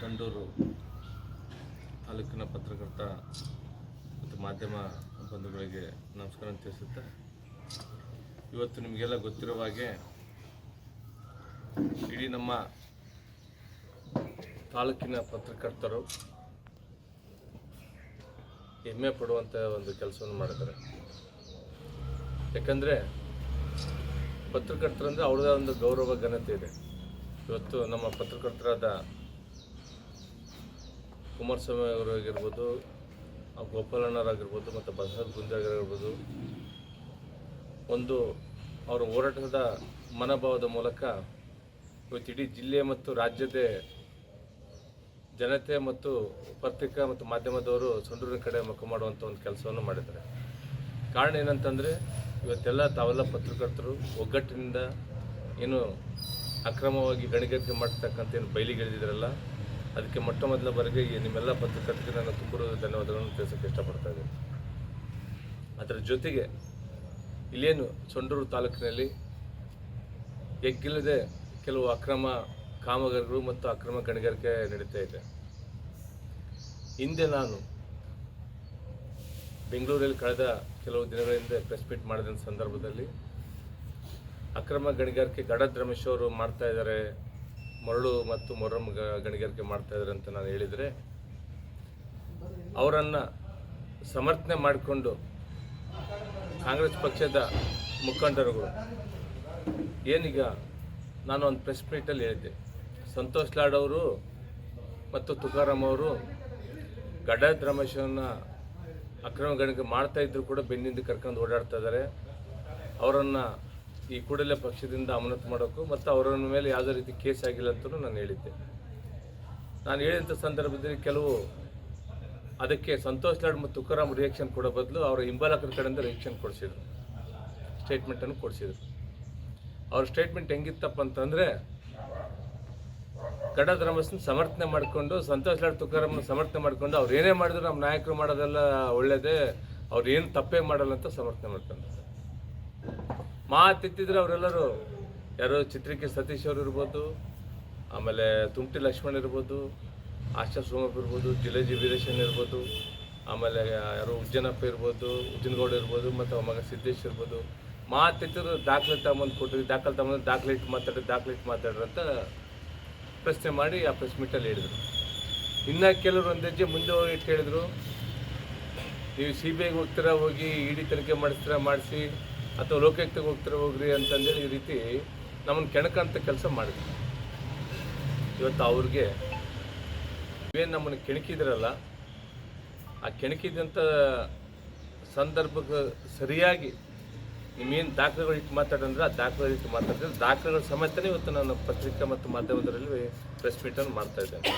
ಸಂಡೂರು ತಾಲೂಕಿನ ಪತ್ರಕರ್ತ ಮತ್ತು ಮಾಧ್ಯಮ ಬಂಧುಗಳಿಗೆ ನಮಸ್ಕಾರ ತಿಳಿಸುತ್ತೆ. ಇವತ್ತು ನಿಮಗೆಲ್ಲ ಗೊತ್ತಿರುವ ಹಾಗೆ ಇಡೀ ನಮ್ಮ ತಾಲೂಕಿನ ಪತ್ರಕರ್ತರು ಹೆಮ್ಮೆ ಪಡುವಂಥ ಒಂದು ಕೆಲಸವನ್ನು ಮಾಡಿದ್ದಾರೆ. ಯಾಕಂದರೆ ಪತ್ರಕರ್ತರಂದರೆ ಅವ್ರದ್ದೇ ಒಂದು ಗೌರವ ಘನತೆ ಇದೆ. ಇವತ್ತು ನಮ್ಮ ಪತ್ರಕರ್ತರಾದ ಕುಮಾರಸ್ವಾಮಿ ಅವರಾಗಿರ್ಬೋದು ಗೋಪಾಲಣ್ಣರಾಗಿರ್ಬೋದು ಮತ್ತು ಬಸವರಾಜ ಗುಂಜಾಗಿರ್ಬೋದು ಒಂದು ಅವರ ಹೋರಾಟದ ಮನೋಭಾವದ ಮೂಲಕ ಇವತ್ತು ಇಡೀ ಜಿಲ್ಲೆ ಮತ್ತು ರಾಜ್ಯದ ಜನತೆ ಮತ್ತು ಪತ್ರಿಕಾ ಮತ್ತು ಮಾಧ್ಯಮದವರು ಸಂಡೂರಿನ ಕಡೆ ಮುಖ ಮಾಡುವಂಥ ಒಂದು ಕೆಲಸವನ್ನು ಮಾಡಿದ್ದಾರೆ. ಕಾರಣ ಏನಂತಂದರೆ, ಇವತ್ತೆಲ್ಲ ತಾವೆಲ್ಲ ಪತ್ರಕರ್ತರು, ಒಗ್ಗಟ್ಟಿನಿಂದ ಏನು ಅಕ್ರಮವಾಗಿ ಗಣಿಗಾರಿಕೆ ಮಾಡ್ತಕ್ಕಂಥ ಏನು ಬಯಲಿಗೆಳೆದಿದ್ರಲ್ಲ ಅದಕ್ಕೆ ಮೊಟ್ಟ ಮೊದಲ ಬಾರಿಗೆ ನಿಮ್ಮೆಲ್ಲ ಪತ್ರಕರ್ತರಿಗೆ ನಾನು ತುಂಬ ಧನ್ಯವಾದಗಳನ್ನು ತಿಳಿಸೋಕ್ಕೆ ಇಷ್ಟಪಡ್ತಾ ಇದ್ದೀನಿ. ಅದರ ಜೊತೆಗೆ ಇಲ್ಲೇನು ಸೊಂಡೂರು ತಾಲೂಕಿನಲ್ಲಿ ಎಗ್ಗಿಲ್ಲದೆ ಕೆಲವು ಅಕ್ರಮ ಕಾಮಗಾರಿಗಳು ಮತ್ತು ಅಕ್ರಮ ಗಣಿಗಾರಿಕೆ ನಡೀತಾ ಇದೆ. ಹಿಂದೆ ನಾನು ಬೆಂಗಳೂರಲ್ಲಿ ಕಳೆದ ಕೆಲವು ದಿನಗಳ ಹಿಂದೆ ಪ್ರೆಸ್ ಮೀಟ್ ಮಾಡಿದ ಸಂದರ್ಭದಲ್ಲಿ ಅಕ್ರಮ ಗಣಿಗಾರಿಕೆ ಗಡದ್ರಮೇಶ್ ಅವರು ಮಾಡ್ತಾ ಇದ್ದಾರೆ. ಮರಳು ಮತ್ತು ಮೊರಮ್ ಗಣಿಗಾರಿಕೆ ಮಾಡ್ತಾ ಇದ್ದಾರೆ ಅಂತ ನಾನು ಹೇಳಿದರೆ, ಅವರನ್ನು ಸಮರ್ಥನೆ ಮಾಡಿಕೊಂಡು ಕಾಂಗ್ರೆಸ್ ಪಕ್ಷದ ಮುಖಂಡರುಗಳು, ಏನೀಗ ನಾನು ಒಂದು ಪ್ರೆಸ್ ಮೀಟಲ್ಲಿ ಹೇಳಿದ್ದೆ, ಸಂತೋಷ್ ಲಾಡ್ ಅವರು ಮತ್ತು ತುಕಾರಾಮ್ ಅವರು ಗಡದ್ ರಮೇಶನ ಅಕ್ರಮ ಗಣಿಕೆ ಮಾಡ್ತಾ ಇದ್ರು ಕೂಡ ಬೆನ್ನಿಂದ ಕರ್ಕೊಂಡು ಓಡಾಡ್ತಾ ಇದ್ದಾರೆ ಅವರನ್ನು ಈ ಕೂಡಲೇ ಪಕ್ಷದಿಂದ ಅಮಾನತು ಮಾಡೋಕ್ಕೂ ಮತ್ತು ಅವರ ಮೇಲೆ ಯಾವುದೇ ರೀತಿ ಕೇಸ್ ಆಗಿಲ್ಲ ಅಂತಲೂ ನಾನು ಹೇಳಿದ್ದೆ. ನಾನು ಹೇಳಿದಂಥ ಸಂದರ್ಭದಲ್ಲಿ ಕೆಲವು ಅದಕ್ಕೆ ಸಂತೋಷ್ ಲಾಡ್ ಮತ್ತು ತುಕಾರಾಮ್ ರಿಯಾಕ್ಷನ್ ಕೊಡೋ ಬದಲು ಅವರ ಹಿಂಬಾಲಕರ ಕಡೆಯಿಂದ ರಿಯಾಕ್ಷನ್ ಕೊಡಿಸಿದ್ರು. ಸ್ಟೇಟ್ಮೆಂಟನ್ನು ಕೊಡಿಸಿದ್ರು. ಅವ್ರ ಸ್ಟೇಟ್ಮೆಂಟ್ ಹೆಂಗಿತ್ತಪ್ಪ ಅಂತಂದರೆ ಗಡ ಧರ್ಮಸ್ನ ಸಮರ್ಥನೆ ಮಾಡಿಕೊಂಡು, ಸಂತೋಷ್ ಲಾಡ್ ತುಕಾರಾಮ್ನ ಸಮರ್ಥನೆ ಮಾಡಿಕೊಂಡು ಅವ್ರು ಏನೇ ಮಾಡಿದ್ರು ನಮ್ಮ ನಾಯಕರು ಮಾಡೋದೆಲ್ಲ ಒಳ್ಳೆಯದೇ ಅವ್ರು ಏನು ತಪ್ಪೇ ಮಾಡಲ್ಲ ಅಂತ ಸಮರ್ಥನೆ ಮಾಡ್ಕೊಂಡು ಮಾತೆತ್ತಿದ್ರೆ ಅವರೆಲ್ಲರೂ ಯಾರೋ ಚಿತ್ರಕ್ಕೆ ಸತೀಶ್ ಅವರು ಇರ್ಬೋದು, ಆಮೇಲೆ ತುಮಟಿ ಲಕ್ಷ್ಮಣ್ ಇರ್ಬೋದು, ಆಶಾ ಸೋಮಪ್ಪ ಇರ್ಬೋದು, ಜಿಲೇಜಿ ವೀರೇಶನ್ ಇರ್ಬೋದು, ಆಮೇಲೆ ಯಾರೋ ಉಜ್ಜನಪ್ಪ ಇರ್ಬೋದು, ಉಜ್ಜನಗೌಡ ಇರ್ಬೋದು, ಮತ್ತು ಮಗ ಸಿದ್ದೇಶ್ ಇರ್ಬೋದು. ಮಾತೆತ್ತಿದ್ರು ದಾಖಲೆ ತಗೊಂಬಂದು ಕೊಟ್ಟಿದ್ವಿ ದಾಖಲೆ ತಗೊಂಬಂದು ದಾಖಲೆ ಇಟ್ಟು ಮಾತಾಡ್ರಿ, ದಾಖಲೆ ಇಟ್ಟು ಮಾತಾಡ್ರಿ ಅಂತ ಪ್ರಶ್ನೆ ಮಾಡಿ ಆ ಪ್ರೆಸ್ ಮೀಟಲ್ಲಿ ಹೇಳಿದರು. ಇನ್ನು ಕೆಲವರು ಒಂದು ಹೆಜ್ಜೆ ಮುಂದೆ ಹೋಗಿ ಇಟ್ಟು ಹೇಳಿದರು, ನೀವು ಸಿ ಬಿ ಐಗೆ ಹೋಗ್ತೀರಾ, ಹೋಗಿ ಇಡಿ ತನಿಖೆ ಮಾಡಿಸ್ತೀರಾ, ಮಾಡಿಸಿ ಅಥವಾ ಲೋಕಾಯುಕ್ತಕ್ಕೆ ಹೋಗ್ತಾರೆ, ಹೋಗ್ರಿ ಅಂತಂದೇಳಿ ಈ ರೀತಿ ನಮ್ಮನ್ನು ಕೆಣಕಂತ ಕೆಲಸ ಮಾಡಿದ್ರು. ಇವತ್ತು ಅವ್ರಿಗೆ ಏನು ನಮ್ಮನ್ನು ಕೆಣಕಿದ್ರಲ್ಲ, ಆ ಕೆಣಕಿದಂಥ ಸಂದರ್ಭಕ್ಕೆ ಸರಿಯಾಗಿ ನಿಮ್ಮೇನು ದಾಖಲೆಗಳು ಇಟ್ಟು ಮಾತಾಡಂದ್ರೆ ಆ ದಾಖಲೆಗಳು ಇಟ್ಟು ಮಾತಾಡಿದ್ರೆ ದಾಖಲೆಗಳ ಸಮೇತನೇ ಇವತ್ತು ನಾನು ಪತ್ರಿಕಾ ಮತ್ತು ಮಾಧ್ಯಮದಲ್ಲಿ ಪ್ರೆಸ್ ಮೀಟನ್ನು ಮಾಡ್ತಾ ಇದ್ದೇನೆ.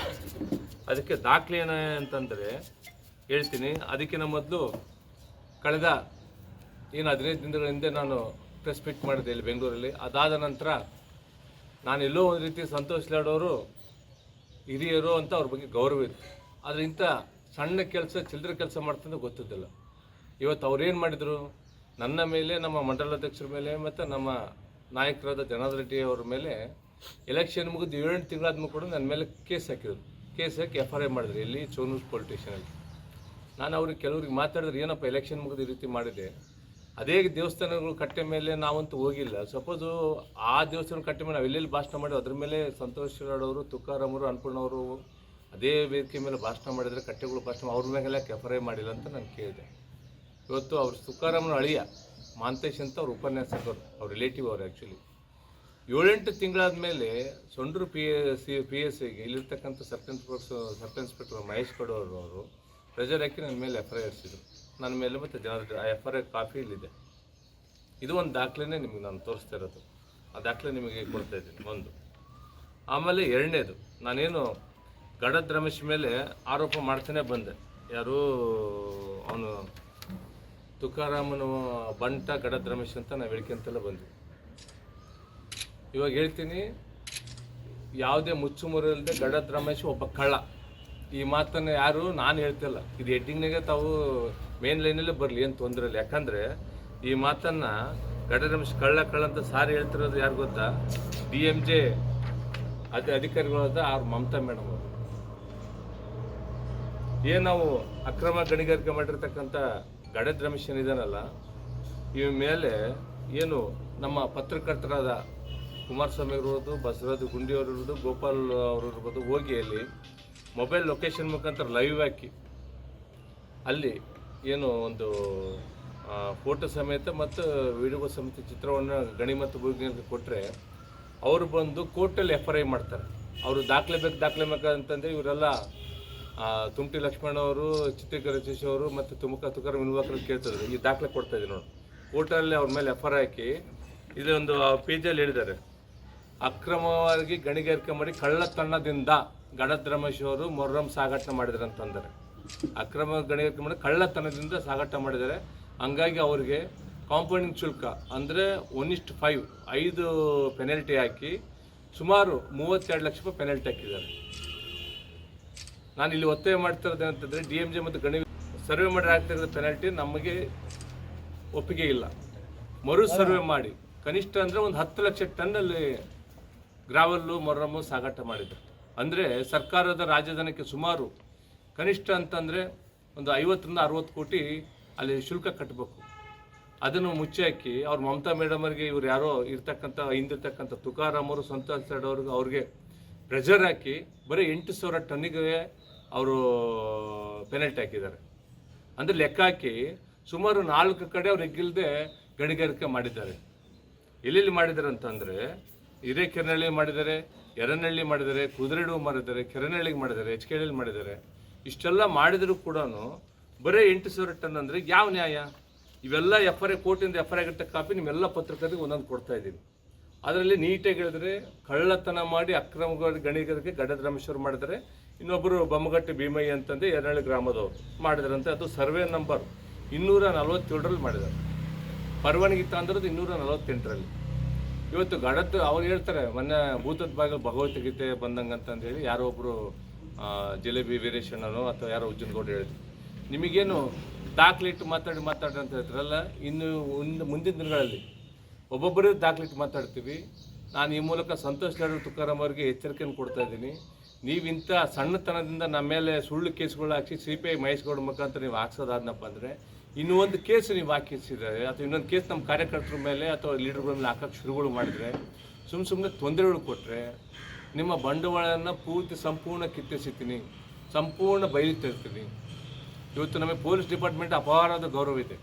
ಅದಕ್ಕೆ ದಾಖಲೆ ಏನ ಅಂತಂದರೆ ಹೇಳ್ತೀನಿ. ಅದಕ್ಕಿಂತ ಮೊದಲು ಕಳೆದ ಏನು ಹದಿನೈದು ದಿನಗಳ ಹಿಂದೆ ನಾನು ಪ್ರೆಸ್ ಮೀಟ್ ಮಾಡಿದೆ ಇಲ್ಲಿ ಬೆಂಗಳೂರಲ್ಲಿ. ಅದಾದ ನಂತರ ನಾನು ಎಲ್ಲೋ ಒಂದು ರೀತಿ ಸಂತೋಷ್ ಲಾಡೋರು, ಹಿರಿಯರು ಅಂತ ಅವ್ರ ಬಗ್ಗೆ ಗೌರವ ಇತ್ತು. ಆದರೆ ಇಂಥ ಸಣ್ಣ ಕೆಲಸ ಚಿಲ್ಲರೆ ಕೆಲಸ ಮಾಡ್ತಂದ್ರೆ ಗೊತ್ತಿದ್ದಿಲ್ಲ. ಇವತ್ತು ಅವ್ರೇನು ಮಾಡಿದರು? ನನ್ನ ಮೇಲೆ, ನಮ್ಮ ಮಂಡಲಾಧ್ಯಕ್ಷರ ಮೇಲೆ ಮತ್ತು ನಮ್ಮ ನಾಯಕರಾದ ಜನಾರ್ದನ್ ರೆಡ್ಡಿ ಅವ್ರ ಮೇಲೆ ಎಲೆಕ್ಷನ್ ಮುಗಿದು ಏಳೆಂಟು ತಿಂಗಳಾದ್ಮೇಲೆ ಕೂಡ ನನ್ನ ಮೇಲೆ ಕೇಸ್ ಹಾಕಿದ್ರು. ಕೇಸ್ ಹಾಕಿ ಎಫ್ ಐ ಆರ್ ಮಾಡಿದ್ರು ಇಲ್ಲಿ ಚೋನೂಸ್ ಸ್ಟೇಷನಲ್ಲಿ ನಾನು ಅವ್ರಿಗೆ ಕೆಲವ್ರಿಗೆ ಮಾತಾಡಿದ್ರೆ, ಏನಪ್ಪ ಎಲೆಕ್ಷನ್ ಮುಗಿದು ಈ ರೀತಿ ಮಾಡಿದೆ? ಅದೇ ದೇವಸ್ಥಾನಗಳು ಕಟ್ಟೆ ಮೇಲೆ ನಾವಂತೂ ಹೋಗಿಲ್ಲ. ಸಪೋಸು ಆ ದೇವಸ್ಥಾನ ಕಟ್ಟೆ ಮೇಲೆ ನಾವು ಎಲ್ಲೆಲ್ಲಿ ಭಾಷಣ ಮಾಡಿ ಅದ್ರ ಮೇಲೆ ಸಂತೋಷ್ ಅವರು ತುಕಾರಾಮರು ಅವರು ಅದೇ ವೇದಿಕೆ ಮೇಲೆ ಭಾಷಣ ಮಾಡಿದರೆ ಕಟ್ಟೆಗಳು ಭಾಷಣ ಅವ್ರ ಮೇಲೆ ಕೆಫರೈ ಮಾಡಿಲ್ಲ ಅಂತ ನಾನು ಕೇಳಿದೆ. ಇವತ್ತು ಅವ್ರು ತುಕಾರಾಮನ ಅಳಿಯ, ಮಾಂತೇಶ್ ಅಂತ ಅವ್ರ ಉಪನ್ಯಾಸಕರು, ಅವ್ರ ರಿಲೇಟಿವ್ ಅವರು ಆ್ಯಕ್ಚುಲಿ ಏಳೆಂಟು ತಿಂಗಳಾದ ಮೇಲೆ ಸೊಂಡ್ರು P S C P S ಸಿಗೆ ಇಲ್ಲಿರ್ತಕ್ಕಂಥ ಸಬ್ ಇನ್ಸ್ಪೆಕ್ಟರ್ ಮಹೇಶ್ ಕಡೋರು ಅವರು ಪ್ರೆಜರ್ ಹಾಕಿ ನನ್ನ ಮೇಲೆ ಎಫ್ ಐ ನನ್ನ ಮೇಲೆ ಮತ್ತು ಜನರ ಆ ಎಫ್ ಐ ಆರ್ ಕಾಪಿ ಇಲ್ಲಿದೆ. ಇದು ಒಂದು ದಾಖಲೆನೇ ನಿಮಗೆ ನಾನು ತೋರಿಸ್ತಾ ಇರೋದು. ಆ ದಾಖಲೆ ನಿಮಗೆ ಕೊಡ್ತಾ ಇದ್ದೀನಿ. ಒಂದು. ಆಮೇಲೆ ಎರಡನೇದು, ನಾನೇನು ಗಡದ್ ರಮೇಶ್ ಮೇಲೆ ಆರೋಪ ಮಾಡ್ತಾನೆ ಬಂದೆ. ಯಾರು ಅವನು ತುಕಾರಾಮನ ಬಂಟ ಗಡದ್ ರಮೇಶ್ ಅಂತ ನಾವು ಹೇಳ್ಕೊಂತೆಲ್ಲ ಬಂದ್ವಿ. ಇವಾಗ ಹೇಳ್ತೀನಿ, ಯಾವುದೇ ಮುಚ್ಚುಮುರಿಲ್ಲದೆ ಗಡದ್ ರಮೇಶ್ ಒಬ್ಬ ಕಳ್ಳ. ಈ ಮಾತನ್ನು ಯಾರು ನಾನು ಹೇಳ್ತಿಲ್ಲ. ಇದು ಹೆಡ್ಡಿಂಗ್ನಾಗೆ ತಾವು ಮೇನ್ ಲೈನಲ್ಲೇ ಬರಲಿ, ಏನು ತೊಂದರೆ ಇಲ್ಲ. ಯಾಕಂದರೆ ಈ ಮಾತನ್ನು ಗಡದ್ ರಮೇಶ್ ಕಳ್ಳ ಕಳ್ಳ ಅಂತ ಸಾರಿ ಹೇಳ್ತಿರೋದು ಯಾರು ಗೊತ್ತಾ? ಡಿ ಎಂ ಜೆ ಅದ ಅಧಿಕಾರಿಗಳಾದ ಅವ್ರ ಮಮತಾ ಮೇಡಮ್ ಅವರು. ಏನು ನಾವು ಅಕ್ರಮ ಗಣಿಗಾರಿಕೆ ಮಾಡಿರ್ತಕ್ಕಂಥ ಗಡದ್ ರಮೇಶ್ ಏನಿದಾನಲ್ಲ ಇವ ಮೇಲೆ ಏನು ನಮ್ಮ ಪತ್ರಕರ್ತರಾದ ಕುಮಾರಸ್ವಾಮಿ ಇರ್ಬೋದು ಬಸವರಾಜ್ ಗುಂಡಿ ಅವರು ಇರ್ಬೋದು ಗೋಪಾಲ್ ಅವರು ಇರ್ಬೋದು, ಹೋಗಿ ಅಲ್ಲಿ ಮೊಬೈಲ್ ಲೊಕೇಶನ್ ಮುಖಾಂತರ ಲೈವ್ ಹಾಕಿ ಅಲ್ಲಿ ಏನು ಒಂದು ಫೋಟೋ ಸಮೇತ ಮತ್ತು ವಿಡಿಯೋ ಸಮೇತ ಚಿತ್ರವನ್ನು ಗಣಿ ಮತ್ತು ಭೂಮಿಗೆ ಕೊಟ್ಟರೆ ಅವರು ಬಂದು ಕೋರ್ಟಲ್ಲಿ ಎಫ್ ಐ ಮಾಡ್ತಾರೆ. ಅವರು ದಾಖಲೆ ಬೇಕು ದಾಖಲೆ ಬೇಕು ಅಂತಂದರೆ ಇವರೆಲ್ಲ ತುಮಟಿ ಲಕ್ಷ್ಮಣ ಅವರು ಚಿತ್ರಕರ ಅವರು ಮತ್ತು ತುಮಕ ತುಕಾರ ವಿನ್ವಾಕರ್ ಕೇಳ್ತಾರೆ ಈ ದಾಖಲೆ ಕೊಡ್ತಾ ಇದ್ದೀನಿ ನೋಡಿ. ಕೋರ್ಟಲ್ಲಿ ಅವ್ರ ಮೇಲೆ ಎಫ್ ಆರ್ ಹಾಕಿ ಒಂದು ಪೇಜಲ್ಲಿ ಹೇಳಿದ್ದಾರೆ. ಅಕ್ರಮವಾಗಿ ಗಣಿಗಾರಿಕೆ ಮಾಡಿ ಕಳ್ಳತನದಿಂದ ಗಣದ್ರಮೇಶ್ ಅವರು ಮೊರ್ರಂ ಸಾಗಾಟ ಮಾಡಿದ್ರು ಅಂತಂದರೆ ಅಕ್ರಮ ಗಣಿಗಾರಿಕೆ ಮಾಡಿ ಕಳ್ಳತನದಿಂದ ಸಾಗಾಟ ಮಾಡಿದ್ದಾರೆ. ಹಂಗಾಗಿ ಅವರಿಗೆ ಕಾಂಪೌಂಡಿಂಗ್ ಶುಲ್ಕ ಅಂದರೆ ಒನ್ ಇಸ್ಟ್ ಫೈವ್ ಐದು ಪೆನಲ್ಟಿ ಹಾಕಿ ಸುಮಾರು ಮೂವತ್ತೆರಡು ಲಕ್ಷ ರೂಪಾಯಿ ಪೆನಲ್ಟಿ ಹಾಕಿದ್ದಾರೆ. ನಾನು ಇಲ್ಲಿ ಒತ್ತಾಯ ಮಾಡ್ತಿರೋದು ಏನಂತಂದರೆ ಡಿ ಎಂ ಜೆ ಮತ್ತು ಗಣಿ ಸರ್ವೆ ಮಾಡಿ ಆಗ್ತಿರೋ ಪೆನಲ್ಟಿ ನಮಗೆ ಒಪ್ಪಿಗೆ ಇಲ್ಲ. ಮರು ಸರ್ವೆ ಮಾಡಿ. ಕನಿಷ್ಠ ಅಂದರೆ ಒಂದು ಹತ್ತು ಲಕ್ಷ ಟನ್ನಲ್ಲಿ ಗ್ರಾವಲ್ಲು ಮೊರಮ್ಮು ಸಾಗಾಟ ಮಾಡಿದ್ದಾರೆ ಅಂದರೆ ಸರ್ಕಾರದ ರಾಜಧಾನಕ್ಕೆ ಸುಮಾರು ಕನಿಷ್ಠ ಅಂತಂದರೆ ಒಂದು ಐವತ್ತರಿಂದ ಅರುವತ್ತು ಕೋಟಿ ಅಲ್ಲಿ ಶುಲ್ಕ ಕಟ್ಟಬೇಕು ಅದನ್ನು ಮುಚ್ಚಿ ಹಾಕಿ ಅವ್ರ ಮಮತಾ ಮೇಡಮ್ ಅವರಿಗೆ ಇವ್ರು ಯಾರೋ ಇರ್ತಕ್ಕಂಥ, ಹಿಂದಿರ್ತಕ್ಕಂಥ ತುಕಾರಾಮ್ ಅವರು, ಸಂತೋಷ್ ಅವ್ರಿಗೆ ಅವ್ರಿಗೆ ಪ್ರೆಷರ್ ಹಾಕಿ ಬರೀ ಎಂಟು ಸಾವಿರ ಟನ್ನಿಗೆ ಅವರು ಪೆನಲ್ಟಿ ಹಾಕಿದ್ದಾರೆ. ಅಂದರೆ ಲೆಕ್ಕ ಹಾಕಿ ಸುಮಾರು ನಾಲ್ಕು ಕಡೆ ಅವ್ರು ಎಗ್ಗಿಲ್ದೆ ಗಣಿಗಾರಿಕೆ ಮಾಡಿದ್ದಾರೆ. ಎಲ್ಲೆಲ್ಲಿ ಮಾಡಿದ್ದಾರೆ ಅಂತಂದರೆ ಹಿರೇಕೆರನಹಳ್ಳಿ ಮಾಡಿದ್ದಾರೆ ಎರನಹಳ್ಳಿ ಮಾಡಿದ್ದಾರೆ, ಕುದುರೆಡು ಮಾಡಿದ್ದಾರೆ ಕೆರೆನಹಳ್ಳಿಗೆ ಮಾಡಿದ್ದಾರೆ ಎಚ್ ಕೆ ಮಾಡಿದ್ದಾರೆ. ಇಷ್ಟೆಲ್ಲ ಮಾಡಿದರೂ ಕೂಡ ಬರೀ ಎಂಟು ಸಾವಿರ ಟನ್ ಅಂದರೆ ಯಾವ ನ್ಯಾಯ? ಇವೆಲ್ಲ ಎಫ್ ಆರ್ ಐ, ಕೋರ್ಟಿಂದ ಎಫ್ ಆರ್ ಐ ಆಗಿರ್ತ ಕಾಪಿ ನಿಮ್ಮೆಲ್ಲ ಪತ್ರಕರ್ತರಿಗೆ ಒಂದೊಂದು ಕೊಡ್ತಾ ಇದ್ದೀನಿ. ಅದರಲ್ಲಿ ನೀಟಾಗಿ ಹೇಳಿದ್ರೆ ಕಳ್ಳತನ ಮಾಡಿ ಅಕ್ರಮ ಗಣಿಗರಿಗೆ ಗಡದ ರಮೇಶ್ವರ್ ಮಾಡಿದರೆ ಇನ್ನೊಬ್ಬರು ಬೊಮ್ಮಗಟ್ಟಿ ಭೀಮಯ್ಯ ಅಂತಂದು ಎರಡಳ್ಳಿ ಗ್ರಾಮದವರು ಮಾಡಿದ್ರಂತೆ. ಅದು ಸರ್ವೆ ನಂಬರ್ ಇನ್ನೂರ ನಲವತ್ತೇಳರಲ್ಲಿ ಮಾಡಿದ್ದಾರೆ. ಪರವಾನಗಿ ತಂದಿರೋದು ಇನ್ನೂರ ನಲವತ್ತೆಂಟರಲ್ಲಿ. ಇವತ್ತು ಗಡದ್ದು ಅವ್ರು ಹೇಳ್ತಾರೆ, ಮೊನ್ನೆ ಭೂತದ ಬಾಗಿಲು ಭಗವದ್ಗೀತೆ ಬಂದಂಗೆ ಅಂತಂದೇಳಿ ಯಾರೋ ಒಬ್ಬರು ಜಿಲೇಬಿ ವೀರೇಶಣ್ಣನೋ ಅಥವಾ ಯಾರೋ ಉಜ್ಜನಗೌಡ ಹೇಳಿದ್ರು. ನಿಮಗೇನು ದಾಖಲಿಟ್ಟು ಮಾತಾಡಿ ಮಾತಾಡಿ ಅಂತ ಹೇಳ್ತಾರಲ್ಲ, ಇನ್ನು ಮುಂದಿನ ದಿನಗಳಲ್ಲಿ ಒಬ್ಬೊಬ್ಬರೇ ದಾಖಲಿಟ್ಟು ಮಾತಾಡ್ತೀವಿ. ನಾನು ಈ ಮೂಲಕ ಸಂತೋಷ್ ಲಾಡು ತುಕಾರಾಮ್ ಅವರಿಗೆ ಎಚ್ಚರಿಕೆಯನ್ನು ಕೊಡ್ತಾ ಇದ್ದೀನಿ. ನೀವು ಇಂಥ ಸಣ್ಣತನದಿಂದ ನಮ್ಮ ಮೇಲೆ ಸುಳ್ಳು ಕೇಸ್ಗಳು ಹಾಕಿ ಸಿ ಪಿ ಐ ಮಹೇಶ್ಗೌಡ ಮುಖಾಂತರ ನೀವು ಹಾಕ್ಸೋದಾದ್ನಪ್ಪ ಅಂದರೆ, ಇನ್ನೂ ಒಂದು ಕೇಸ್ ನೀವು ಹಾಕಿಸಿದರೆ, ಅಥವಾ ಇನ್ನೊಂದು ಕೇಸ್ ನಮ್ಮ ಕಾರ್ಯಕರ್ತರ ಮೇಲೆ ಅಥವಾ ಲೀಡರ್ಗಳ ಮೇಲೆ ಹಾಕೋಕ್ಕೆ ಶುರುಗಳು ಮಾಡಿದರೆ ಸುಮ್ಮ ಸುಮ್ಮನೆ ತೊಂದರೆಗಳು ಕೊಟ್ಟರೆ ನಿಮ್ಮ ಬಂಡವಾಳನ ಪೂರ್ತಿ ಸಂಪೂರ್ಣ ಕಿತ್ತಿಸಿತೀನಿ ಸಂಪೂರ್ಣ ಬಯಲಿತ್ತಿರ್ತೀನಿ ಇವತ್ತು ನಮಗೆ ಪೊಲೀಸ್ ಡಿಪಾರ್ಟ್ಮೆಂಟ್ ಅಪಾರವಾದ ಗೌರವ ಇದೆ.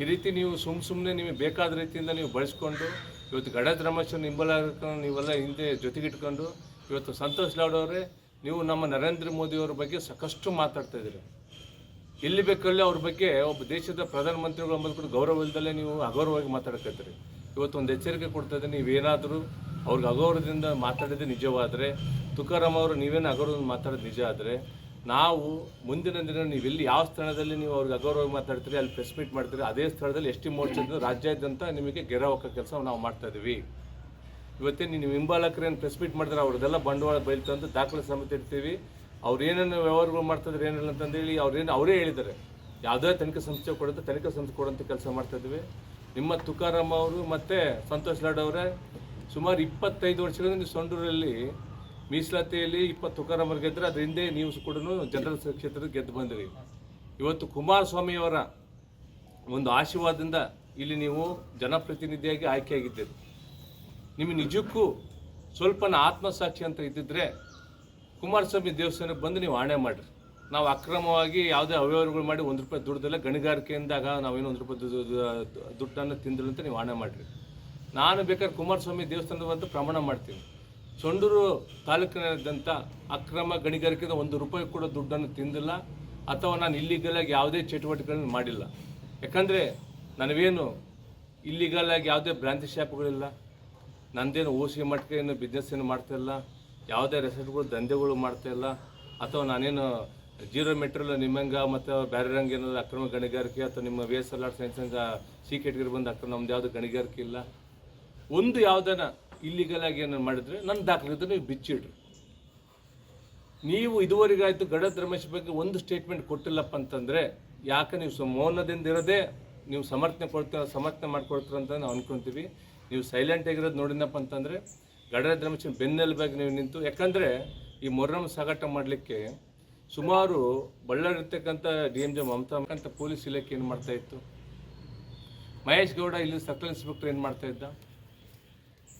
ಈ ರೀತಿ ನೀವು ಸುಮ್ಮ ಸುಮ್ಮನೆ ನಿಮಗೆ ಬೇಕಾದ ರೀತಿಯಿಂದ ನೀವು ಬಳಸ್ಕೊಂಡು, ಇವತ್ತು ಗಡದ ರಮೇಶ್ ನಿಂಬಲ ನೀವೆಲ್ಲ ಹಿಂದೆ ಜೊತೆಗಿಟ್ಕೊಂಡು, ಇವತ್ತು ಸಂತೋಷ್ ಲಾಡ್ ಅವರೇ, ನೀವು ನಮ್ಮ ನರೇಂದ್ರ ಮೋದಿಯವರ ಬಗ್ಗೆ ಸಾಕಷ್ಟು ಮಾತಾಡ್ತಾ ಇದ್ದೀರಿ. ಎಲ್ಲಿ ಬೇಕಲ್ಲಿ ಅವ್ರ ಬಗ್ಗೆ ಒಬ್ಬ ದೇಶದ ಪ್ರಧಾನಮಂತ್ರಿಗಳು ಗೌರವ ಇಲ್ದಲ್ಲೇ ನೀವು ಅಗೌರವವಾಗಿ ಮಾತಾಡಕತ್ತೀರಿ. ಇವತ್ತು ಒಂದು ಎಚ್ಚರಿಕೆ ಕೊಡ್ತಾ ಇದ್ದೀನಿ, ನೀವೇನಾದರೂ ಅವ್ರಿಗೆ ಅಗೌರವದಿಂದ ಮಾತಾಡಿದ್ದು ನಿಜವಾದರೆ, ತುಕಾರಾಮ್ ಅವರು ನೀವೇನು ಅಗೌರವದಿಂದ ಮಾತಾಡೋದು ನಿಜ ಆದರೆ, ನಾವು ಮುಂದಿನ ದಿನ ನೀವು ಎಲ್ಲಿ ಯಾವ ಸ್ಥಳದಲ್ಲಿ ನೀವು ಅವ್ರಿಗೆ ಅಗೌರವ ಮಾತಾಡ್ತೀರಿ, ಅಲ್ಲಿ ಪ್ರೆಸ್ ಮೀಟ್ ಮಾಡ್ತೀರಿ, ಅದೇ ಸ್ಥಳದಲ್ಲಿ ಎಸ್ ಟಿ ಮೋರ್ಚಾದಿಂದ ರಾಜ್ಯಾದ್ಯಂತ ನಿಮಗೆ ಗೆರವ್ ಹಾಕೋ ಕೆಲಸ ನಾವು ಮಾಡ್ತಾ ಇದ್ದೀವಿ. ಇವತ್ತೇ ನೀವು ಹಿಂಬಾಲಕರೇನು ಪ್ರೆಸ್ ಮೀಟ್ ಮಾಡಿದ್ರೆ ಅವ್ರದ್ದೆಲ್ಲ ಬಂಡವಾಳ ಬೈಲ್ತಂದು ದಾಖಲೆ ಸಮೇತ ಇಡ್ತೀವಿ. ಅವ್ರು ಏನೇನು ವ್ಯವಹಾರಗಳು ಮಾಡ್ತಿದ್ರು, ಏನಿಲ್ಲ ಅಂತಂದೇಳಿ ಅವ್ರೇನು ಅವರೇ ಹೇಳಿದ್ದಾರೆ. ಯಾವುದೇ ತನಿಖಾ ಸಂಸ್ಥೆ ಕೊಡುತ್ತೆ, ತನಿಖಾ ಸಂಸ್ಥೆ ಕೊಡೋಂಥ ಕೆಲಸ ಮಾಡ್ತಾ ಇದ್ದೀವಿ. ನಿಮ್ಮ ತುಕಾರಾಮ್ ಅವರು ಮತ್ತು ಸಂತೋಷ್ ಲಾಡ್ ಅವರೇ ಸುಮಾರು ಇಪ್ಪತ್ತೈದು ವರ್ಷಗಳಿಂದ ನೀವು ಸೊಂಡೂರಲ್ಲಿ ಮೀಸಲಾತಿಯಲ್ಲಿ ಇಪ್ಪತ್ತು ತುಕಾರಾಮ್ ಅವ್ರು ಗೆದ್ದರೆ ಅದ್ರ ಹಿಂದೆ ನೀವು ಕೂಡ ಜನರಲ್ ಕ್ಷೇತ್ರದ ಗೆದ್ದು ಬಂದಿರಿ. ಇವತ್ತು ಕುಮಾರಸ್ವಾಮಿಯವರ ಒಂದು ಆಶೀರ್ವಾದದಿಂದ ಇಲ್ಲಿ ನೀವು ಜನಪ್ರತಿನಿಧಿಯಾಗಿ ಆಯ್ಕೆಯಾಗಿದ್ದೀರಿ. ನಿಮ್ಮ ನಿಜಕ್ಕೂ ಸ್ವಲ್ಪನ ಆತ್ಮಸಾಕ್ಷಿ ಅಂತ ಇದ್ದಿದ್ರೆ ಕುಮಾರಸ್ವಾಮಿ ದೇವಸ್ಥಾನಕ್ಕೆ ಬಂದು ನೀವು ಆಣೆ ಮಾಡಿರಿ. ನಾವು ಅಕ್ರಮವಾಗಿ ಯಾವುದೇ ಅವ್ಯವಹಾರಗಳು ಮಾಡಿ ಒಂದು ರೂಪಾಯಿ ದುಡ್ದಲ್ಲ ಗಣಿಗಾರಿಕೆಯಿಂದಾಗ ನಾವೇನು ಒಂದು ರೂಪಾಯಿ ದುಡ್ಡನ್ನು ತಿಂದಿಲ್ಲ ಅಂತ ನೀವು ಆಣೆ ಮಾಡಿರಿ. ನಾನು ಬೇಕಾದ್ರೆ ಕುಮಾರಸ್ವಾಮಿ ದೇವಸ್ಥಾನದ ಬಂದು ಪ್ರಮಾಣ ಮಾಡ್ತೀನಿ. ಸೊಂಡೂರು ತಾಲೂಕಿನಾದ್ಯಂತ ಅಕ್ರಮ ಗಣಿಗಾರಿಕೆಯಿಂದ ಒಂದು ರೂಪಾಯಿ ಕೂಡ ದುಡ್ಡನ್ನು ತಿಂದಿಲ್ಲ ಅಥವಾ ನಾನು ಇಲ್ಲಿಗಲಾಗಿ ಯಾವುದೇ ಚಟುವಟಿಕೆಗಳನ್ನು ಮಾಡಿಲ್ಲ. ಯಾಕಂದರೆ ನನಗೇನು ಇಲ್ಲಿಗಲಾಗಿ ಯಾವುದೇ ಬ್ರಾಂಚ್ ಶಾಪ್ಗಳಿಲ್ಲ, ನಂದೇನು ಓಸಿ ಮಟ್ಟಿಗೆ ಏನು ಬಿಸ್ನೆಸ್ ಏನು ಮಾಡ್ತಾಯಿಲ್ಲ ಯಾವುದೇ ರೆಸಾರ್ಟ್ಗಳು ದಂಧೆಗಳು ಮಾಡ್ತಾಯಿಲ್ಲ ಅಥವಾ ನಾನೇನು ಜೀರೋ ಮೆಟೀರಿಯಲ್ ನಿಮ್ಮಂಗ ಮತ್ತು ಬೇರೆ ಏನಾದ್ರು ಅಕ್ರಮ ಗಣಿಗಾರಿಕೆ ಅಥವಾ ನಿಮ್ಮ V S L R science C category ಬಂದು ಅಕ್ರಮ ನಮ್ದು ಯಾವುದು ಗಣಿಗಾರಿಕೆ ಇಲ್ಲ ಒಂದು ಯಾವುದನ್ನ ಇಲ್ಲಿಗಲ್ ಆಗಿ ಏನೋ ಮಾಡಿದ್ರೆ ನನ್ನ ದಾಖಲೆ ನೀವು ಬಿಚ್ಚಿಡ್ರಿ. ನೀವು ಇದುವರೆಗಾಯ್ತು ಗಡ ರಮೇಶ್ ಬಗ್ಗೆ ಒಂದು ಸ್ಟೇಟ್ಮೆಂಟ್ ಕೊಟ್ಟಿಲ್ಲಪ್ಪ ಅಂತಂದ್ರೆ ಯಾಕೆ ನೀವು ಮೌನದಿಂದ ಇರೋದೇ, ನೀವು ಸಮರ್ಥನೆ ಕೊಡ್ತೀರ, ಸಮರ್ಥನೆ ಮಾಡ್ಕೊಡ್ತೀರ ಅಂತ ನಾವು ಅನ್ಕೊಂತೀವಿ. ನೀವು ಸೈಲೆಂಟ್ ಆಗಿರೋದು ನೋಡಿದಪ್ಪ ಅಂತಂದ್ರೆ ಗಡ ರಮೇಶ್ ಬೆನ್ನೆಲುಬಾಗಿ ನೀವು ನಿಂತು, ಯಾಕಂದ್ರೆ ಈ ಮೊರ್ರಂ ಸಾಗಾಟ ಮಾಡಲಿಕ್ಕೆ ಸುಮಾರು ಬಳ್ಳಾರಿ ಇರ್ತಕ್ಕಂಥ ಡಿ ಎಂ ಜೆ ಮಮತಾ ಅಂತ ಪೊಲೀಸ್ ಇಲಾಖೆ ಏನು ಮಾಡ್ತಾ ಇತ್ತು? ಮಹೇಶ್ ಗೌಡ ಇಲ್ಲಿ ಸಬ್ ಇನ್ಸ್ಪೆಕ್ಟರ್ ಏನು ಮಾಡ್ತಾ ಇದ್ದ?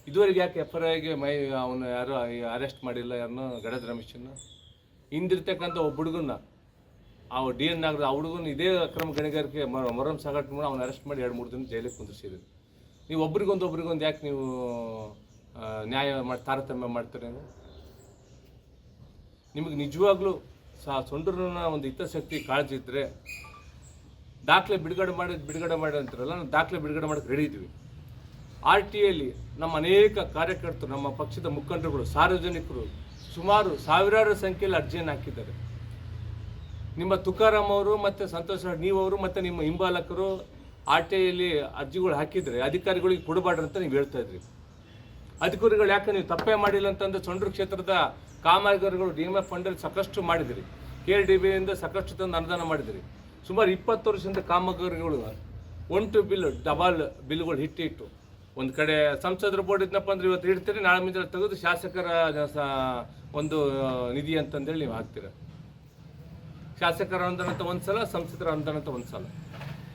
ಇದುವರೆಗೆ ಯಾಕೆ ಎಫ್ ಐ ಆರ್ಗೆ ಮೈ, ಅವನು ಯಾರು ಅರೆಸ್ಟ್ ಮಾಡಿಲ್ಲ ಯಾರನ್ನೋ, ಗಡದ ರಮೇಶನ್ನ ಹಿಂದಿರ್ತಕ್ಕಂಥ ಒಬ್ಬ ಹುಡುಗನ್ನ, ಆ ಡಿ ಎನ್ ನಾಗರ ಆ ಹುಡುಗನ ಇದೇ ಅಕ್ರಮ ಗಣಿಗಾರಿಕೆ ಮೊರಂ ಸಾಗಾಟ ಮಾಡಿ ಅವ್ನು ಅರೆಸ್ಟ್ ಮಾಡಿ ಎರಡು ಮೂರು ದಿನ ಜೈಲಿಗೆ ಕುಂದಿಸಿದ್ರಿ ನೀವು ಒಬ್ರಿಗೊಂದು ಒಬ್ರಿಗೊಂದು ಯಾಕೆ ನೀವು ನ್ಯಾಯ ಮಾಡಿ, ತಾರತಮ್ಯ ಮಾಡ್ತಾರೆ ನಿಮಗೆ ನಿಜವಾಗ್ಲೂ ಸಹ ಸೊಂಡ್ರನ್ನ ಒಂದು ಹಿತಾಸಕ್ತಿ ಕಾಳಜಿ ಇದ್ದರೆ ದಾಖಲೆ ಬಿಡುಗಡೆ ಮಾಡಿ ಬಿಡುಗಡೆ ಮಾಡಿ ಅಂತಾರಲ್ಲ, ನಾವು ದಾಖಲೆ ಬಿಡುಗಡೆ ಮಾಡೋಕ್ಕೆ ರೆಡಿ ಇದ್ವಿ ಆರ್ ಟಿ ಐಲಿ ನಮ್ಮ ಅನೇಕ ಕಾರ್ಯಕರ್ತರು, ನಮ್ಮ ಪಕ್ಷದ ಮುಖಂಡರುಗಳು, ಸಾರ್ವಜನಿಕರು ಸುಮಾರು ಸಾವಿರಾರು ಸಂಖ್ಯೆಯಲ್ಲಿ ಅರ್ಜಿಯನ್ನು ಹಾಕಿದ್ದಾರೆ. ನಿಮ್ಮ ತುಕಾರಾಮ್ ಅವರು ಮತ್ತು ಸಂತೋಷ್ ನೀವು ನೀವವರು ಮತ್ತು ನಿಮ್ಮ ಹಿಂಬಾಲಕರು ಆರ್ ಟಿ ಐಲಿ ಅರ್ಜಿಗಳು ಹಾಕಿದರೆ ಅಧಿಕಾರಿಗಳಿಗೆ ಕೊಡಬಾರ್ದು ಅಂತ ನೀವು ಹೇಳ್ತಾ ಇದ್ರಿ. ಅಧಿಕಾರಿಗಳು ಯಾಕೆ ನೀವು ತಪ್ಪೇ ಮಾಡಿಲ್ಲ ಅಂತಂದ್ರೆ ಸೊಂಡ್ರು ಕ್ಷೇತ್ರದ ಕಾಮಗಾರಿಗಳು ಡಿ ಎಂ ಎಫ್ ಫಂಡಲ್ಲಿ ಸಾಕಷ್ಟು ಮಾಡಿದಿರಿ. ಕೆ ಎಲ್ ಡಿ ಬಿಯಿಂದ ಸಾಕಷ್ಟು ತಂದು ಅನುದಾನ ಮಾಡಿದಿರಿ. ಸುಮಾರು ಇಪ್ಪತ್ತು ವರ್ಷದಿಂದ ಕಾಮಗಾರಿಗಳು ಒನ್ ಟು ಬಿಲ್ ಡಬಲ್ ಬಿಲ್ಗಳು ಹಿಟ್ಟಿಟ್ಟು ಒಂದು ಕಡೆ ಸಂಸದರ ಬೋರ್ಡ್ ಇದ್ನಪ್ಪ ಅಂದ್ರೆ ಇವತ್ತು ಇಡ್ತೀರಿ, ನಾಳೆ ಮುಂದೆ ತೆಗೆದು ಶಾಸಕರ ಒಂದು ನಿಧಿ ಅಂತಂದೇಳಿ ನೀವು ಹಾಕ್ತೀರ. ಶಾಸಕರ ಅನುದಾನ ಅಂತ ಒಂದು ಸಲ, ಸಂಸದರ ಅನುದಾನ ಅಂತ ಒಂದು ಸಲ.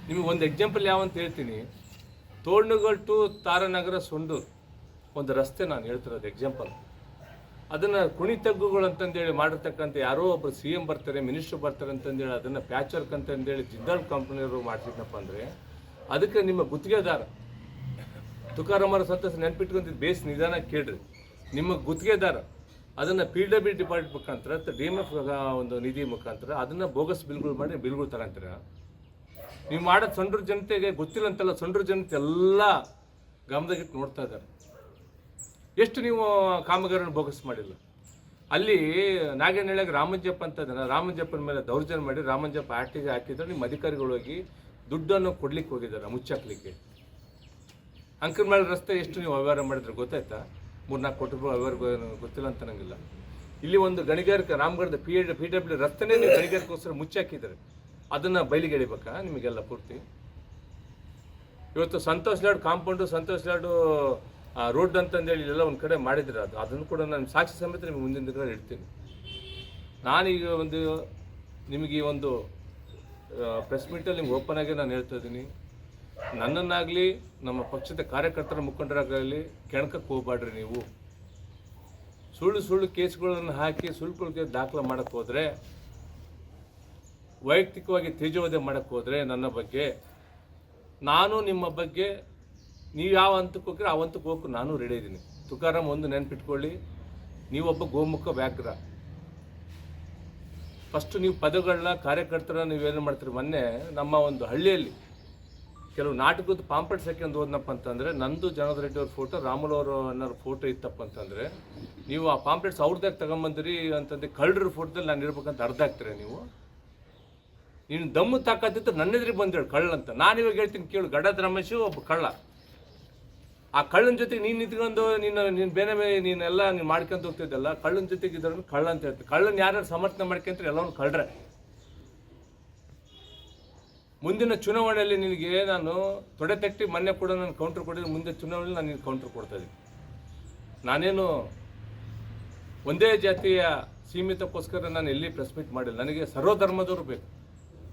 ನಿಮಗೆ ಒಂದು ಎಕ್ಸಾಂಪಲ್ ಯಾವಂತ ಹೇಳ್ತೀನಿ. ತೋಳ್ನುಗಲ್ ಟು ತಾರನಗರ ಸೊಂಡೂರು ಒಂದು ರಸ್ತೆ ನಾನು ಹೇಳ್ತಿರೋದು ಎಕ್ಸಾಂಪಲ್ ಅದನ್ನು ಕುಣಿತಗ್ಗುಗಳು ಅಂತಂದೇಳಿ ಮಾಡಿರ್ತಕ್ಕಂಥ ಯಾರೋ ಒಬ್ಬರು ಸಿ ಎಂ ಬರ್ತಾರೆ ಮಿನಿಸ್ಟರ್ ಬರ್ತಾರೆ ಅಂತಂದೇಳಿ ಅದನ್ನು ಪ್ಯಾಚ್ ವರ್ಕ್ ಅಂತಂದೇಳಿ ಜಿಂದಾಲ್ ಕಂಪ್ನಿಯವರು ಮಾಡ್ತಿದ್ನಪ್ಪ ಅಂದರೆ, ಅದಕ್ಕೆ ನಿಮ್ಮ ಗುತ್ತಿಗೆದಾರ ತುಕಾರಾಮರ ಸಂತಸ ನೆನಪಿಟ್ಕೊಂಡಿದ್ದ ಬೇಸ್ ನಿಧಾನ ಕೇಳ್ರಿ. ನಿಮ್ಮ ಗುತ್ತಿಗೆದಾರ, ಅದನ್ನು ಪಿ ಡಬ್ಲ್ಯೂ ಡಿಪಾರ್ಟ್ಮೆಂಟ್ ಮುಖಾಂತರ ಡಿ ಎಂ ಎಫ್ ಒಂದು ನಿಧಿ ಮುಖಾಂತರ ಅದನ್ನು ಬೋಗಸ್ ಬಿಲ್ಗಳು ಮಾಡಿ ಬಿಲ್ಗಳು ತಗೊಂತೀರ. ನೀವು ಮಾಡೋದು ಸೊಂಡ್ರ ಜನತೆಗೆ ಗೊತ್ತಿಲ್ಲ ಅಂತಲ್ಲ ಸೊಂಡ್ರ ಜನತೆ ಎಲ್ಲ ಗಮನದಾಗಿಟ್ಟು ನೋಡ್ತಾ ಇದ್ದಾರೆ. ಎಷ್ಟು ನೀವು ಕಾಮಗಾರಿಯನ್ನು ಬೋಗಸ್ ಮಾಡಿಲ್ಲ? ಅಲ್ಲಿ ನಾಗೇನಹಳ್ಳಿಗೆ ರಾಮಂಜಪ್ಪ ಅಂತ ಇದ್ದಾನೆ ರಾಮಂಜಪ್ಪನ ಮೇಲೆ ದೌರ್ಜನ್ಯ ಮಾಡಿ ರಾಮಂಜಪ್ಪ ಆಟಿಗೆ ಹಾಕಿದ್ರೆ, ನಿಮ್ಮ ಅಧಿಕಾರಿಗಳು ಹೋಗಿ ದುಡ್ಡನ್ನು ಕೊಡ್ಲಿಕ್ಕೆ ಹೋಗಿದ್ದಾರೆ, ಮುಚ್ಚಾಕ್ಲಿಕ್ಕೆ. ಅಂಕನಮೇಳ ರಸ್ತೆ ಎಷ್ಟು ನೀವು ವ್ಯವಹಾರ ಮಾಡಿದ್ರೆ ಗೊತ್ತಾಯ್ತಾ? ಮೂರ್ನಾಲ್ಕು ಕೋಟಿ ರೂಪಾಯಿ ವ್ಯವಹಾರ ಗೊತ್ತಿಲ್ಲ ಅಂತ ನಂಗಿಲ್ಲ. ಇಲ್ಲಿ ಒಂದು ಗಣಿಗಾರಿಕೆ ರಾಮಗಢದ ಪಿ ಎಡ್ ಪಿ ಡಬ್ಲ್ಯೂ ರಸ್ತೆನೇ ನೀವು ಗಣಿಗಾರಿಕೋಸ್ಕರ ಮುಚ್ಚಾಕಿದ್ದಾರೆ ಅದನ್ನು ಬಯಲಿಗೆ ಎಳಿಬೇಕಾ? ನಿಮಗೆಲ್ಲ ಪೂರ್ತಿ? ಇವತ್ತು ಸಂತೋಷ್ ಲಾಡ್ ಕಾಂಪೌಂಡು, ಸಂತೋಷ್ ಲಾಡು ರೋಡ್ ಅಂತಂದೇಳಿ ಎಲ್ಲ ಒಂದು ಕಡೆ ಮಾಡಿದ್ರೆ ಅದು, ಅದನ್ನು ಕೂಡ ನಾನು ಸಾಕ್ಷಿ ಸಮೇತ ನಿಮಗೆ ಮುಂದಿನ ದಿನಗಳಲ್ಲಿ ಇಡ್ತೀನಿ ನಾನೀಗ ಒಂದು ನಿಮಗೆ ಒಂದು ಪ್ರೆಸ್ ಮೀಟಲ್ಲಿ ನಿಮ್ಗೆ ಓಪನ್ ಆಗಿ ನಾನು ಹೇಳ್ತಾ ಇದ್ದೀನಿ. ನನ್ನನ್ನಾಗಲಿ ನಮ್ಮ ಪಕ್ಷದ ಕಾರ್ಯಕರ್ತರ ಮುಖಂಡರಾಗಲಿ ಕೆಣಕಕ್ಕೆ ಹೋಗ್ಬಾಡ್ರಿ ನೀವು. ಸುಳ್ಳು ಸುಳ್ಳು ಕೇಸ್ಗಳನ್ನು ಹಾಕಿ ಸುಳ್ಳುಗಳಿಗೆ ದಾಖಲೆ ಮಾಡಕ್ಕೆ ಹೋದರೆ, ವೈಯಕ್ತಿಕವಾಗಿ ತೇಜೋವಧೆ ಮಾಡಕ್ಕೆ ಹೋದರೆ ನನ್ನ ಬಗ್ಗೆ, ನಾನು ನಿಮ್ಮ ಬಗ್ಗೆ, ನೀವು ಯಾವ ಹಂತಕ್ಕೆ ಹೋಗ್ರೆ ಆ ಹಂತಕ್ಕೆ ಹೋಗಕ್ಕೆ ನಾನು ರೆಡಿ ಇದ್ದೀನಿ ತುಕಾರಾಮ್ ಒಂದು ನೆನ್ಪಿಟ್ಕೊಳ್ಳಿ, ನೀವೊಬ್ಬ ಗೋಮುಖ ವ್ಯಾಘ್ರ. ಫಸ್ಟ್ ನೀವು ಪದಗಳನ್ನ ಕಾರ್ಯಕರ್ತರ ನೀವೇನು ಮಾಡ್ತೀರಿ? ಮೊನ್ನೆ ನಮ್ಮ ಒಂದು ಹಳ್ಳಿಯಲ್ಲಿ ಕೆಲವು ನಾಟಕದ ಪಾಂಪೆಟ್ಸ್ ಸೆಕೆಂಡ್ ಓದ್ನಪ್ಪ ಅಂತಂದರೆ, ನಂದು ಜನದ ರೆಡ್ಡಿ ಅವ್ರ ಫೋಟೋ ರಾಮುಲು ಅವರು ಅನ್ನೋರ ಫೋಟೋ ಇತ್ತಪ್ಪ ಅಂತಂದರೆ, ನೀವು ಆ ಪಾಂಪ್ಲೆಟ್ಸ್ ಅವ್ರದ್ದಾಗ ತಗೊಂಬಂದಿರಿ ಅಂತಂದ್ರೆ ಕಳ್ಳರ ಫೋಟೋದಲ್ಲಿ ನಾನು ಇರ್ಬೇಕಂತ ಅರ್ಧ ಆಗ್ತೀರ ನೀವು? ನೀನು ದಮ್ಮು ತಾಕತ್ತಿತ್ತು ನನ್ನ ಎದುರಿಗೆ ಬಂದೇಳು ಕಳ್ಳ ಅಂತ. ನಾನು ಇವಾಗ ಹೇಳ್ತೀನಿ ಕೇಳು, ಗಡದ ರಮೇಶು ಒಬ್ಬ ಕಳ್ಳ. ಆ ಕಳ್ಳನ ಜೊತೆಗೆ ನೀನು ನಿಂತ್ಕೊಂಡು, ನೀನು ನೀನು ಬೇರೆ ಬೇರೆ ನೀನೆಲ್ಲ ನೀನು ಮಾಡ್ಕೊಂತ ಹೋಗ್ತಿದ್ದಲ್ಲ, ಕಳ್ಳನ ಜೊತೆಗೆ ಇದ್ರೂ ಕಳ್ಳ ಅಂತ ಹೇಳ್ತೀನಿ. ಕಳ್ಳನ ಯಾರ್ಯಾರು ಸಮರ್ಥನೆ ಮಾಡ್ಕೊಂತಾರೆ ಎಲ್ಲವನ್ನು ಕಳ್ಳರೆ. ಮುಂದಿನ ಚುನಾವಣೆಯಲ್ಲಿ ನಿನಗೆ ನಾನು ತೊಡೆ ತಟ್ಟಿ ಮೊನ್ನೆ ಕೂಡ ನಾನು ಕೌಂಟ್ರ್ ಕೊಟ್ಟಿದ್ದೆ. ಮುಂದೆ ಚುನಾವಣೆಯಲ್ಲಿ ನಾನು ನಿನಗೆ ಕೌಂಟ್ರ್ ಕೊಡ್ತಾ ಇದ್ದೀನಿ. ನಾನೇನು ಒಂದೇ ಜಾತಿಯ ಸೀಮಿತಕ್ಕೋಸ್ಕರ ನಾನು ಎಲ್ಲಿ ಪ್ರೆಸ್ ಮೀಟ್ ಮಾಡಿಲ್ಲ. ನನಗೆ ಸರ್ವಧರ್ಮದವರು ಬೇಕು.